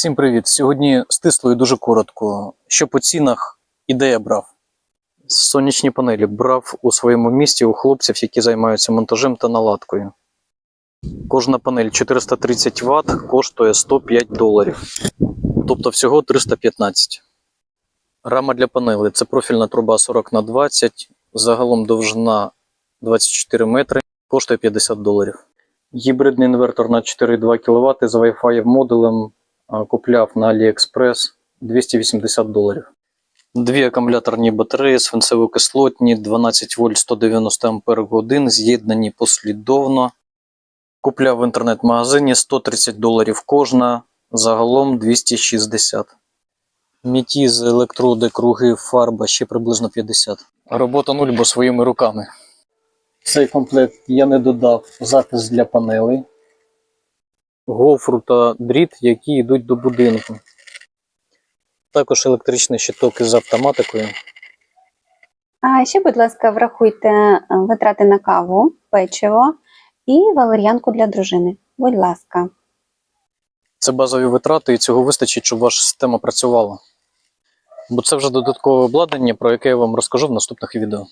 Всім привіт! Сьогодні стисло і дуже коротко. Що по цінах і де я брав? Сонячні панелі брав у своєму місті у хлопців, які займаються монтажем та наладкою. Кожна панель 430 Вт коштує 105 доларів, тобто всього 315. Рама для панелей це профільна труба 40 на 20, загалом довжина 24 метри, коштує 50 доларів. Гібридний інвертор на 4,2 кВт з Wi-Fi модулем купляв на AliExpress 280 доларів. Дві акумуляторні батареї свинцево-кислотні 12 вольт 190 ампер годин з'єднані послідовно. Купляв в інтернет-магазині 130 доларів кожна, загалом 260. Мітіз, електроди, круги, фарба ще приблизно 50. Робота нуль, бо своїми руками. Цей комплект я не додав запис для панелей, гофру та дріт, які йдуть до будинку. Також електричний щиток із автоматикою. А ще, будь ласка, врахуйте е, витрати на каву, печиво і валер'янку для дружини. Будь ласка. Це базові витрати, і цього вистачить, щоб ваша система працювала. Бо це вже додаткове обладнання, про яке я вам розкажу в наступних відео.